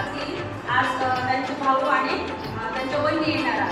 सांगितलं आज त्यांचे भाऊ आणि त्यांच्या वहिनी येणार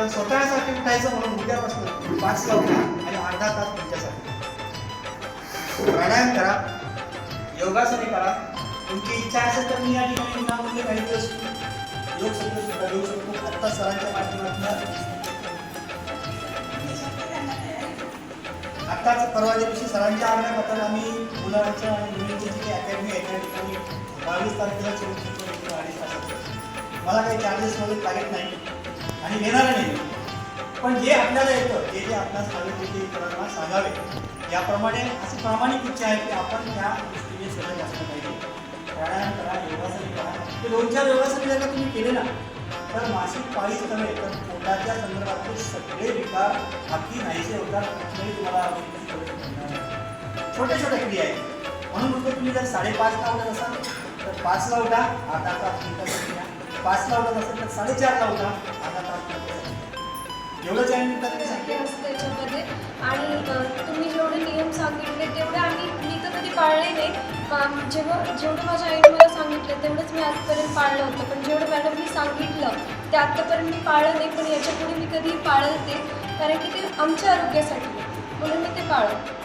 पण स्वतःसाठी उठायचं म्हणून उद्यापासून पाचला उठा आणि अर्धा तास तुमच्यासाठी. प्राणायाम करा योगासने करा. तुमची इच्छा असेल तर मी या ठिकाणी विनामूल्य म्हणजे काही दिवस योग सत्र सुद्धा देऊ शकतो. आत्ता सरांच्या माध्यमातून आत्ताच परवा दिवशी सरांच्या आग्रहपत्राला आम्ही मुलांच्या आणि मुलींची जी काही अकॅडमी आहे त्या ठिकाणी बावीस तारखेला सुरू केली अडीच तासाचं मला काही चार्जेस वगैरे लागत नाही. आणि घेणार नाही पण जे आपल्याला येतं ते जे आपल्या हवे इतरांना सांगावे याप्रमाणे अशी प्रामाणिक इच्छा आहे की आपण त्या गोष्टीने सगळं जास्त पाहिजे. प्राणायाम करा योगासन करा ते दोन चार योगासन जर का तुम्ही केले ना तर मासिक पाळीच नव्हे तर पोटाच्या संदर्भातले सगळे विकार अगदी नाहीसे होतात कुठलेही तुम्हाला छोट्या छोट्या क्रिया आहेत. म्हणून म्हणतो तुम्ही जर साडेपाचला उठत असाल तर पाचला उठा आता तास घ्या. पाच लावलं असेल तर साडेचार लावता. अर्धा तास एवढं त्या निमित्ताने असतं त्याच्यामध्ये आणि तुम्ही जेवढे नियम सांगितले तेवढे आम्ही मी तर कधी पाळले नाही. जेव्हा जेवढं माझ्या आईने मला सांगितलं तेवढंच मी आजपर्यंत पाळलं होतं. पण जेवढं मॅडमनी सांगितलं ते आत्तापर्यंत मी पाळलं नाही. पण याच्यापुढे मी कधी ते कारण की ते आमच्या आरोग्यासाठी म्हणून मी ते पाळलं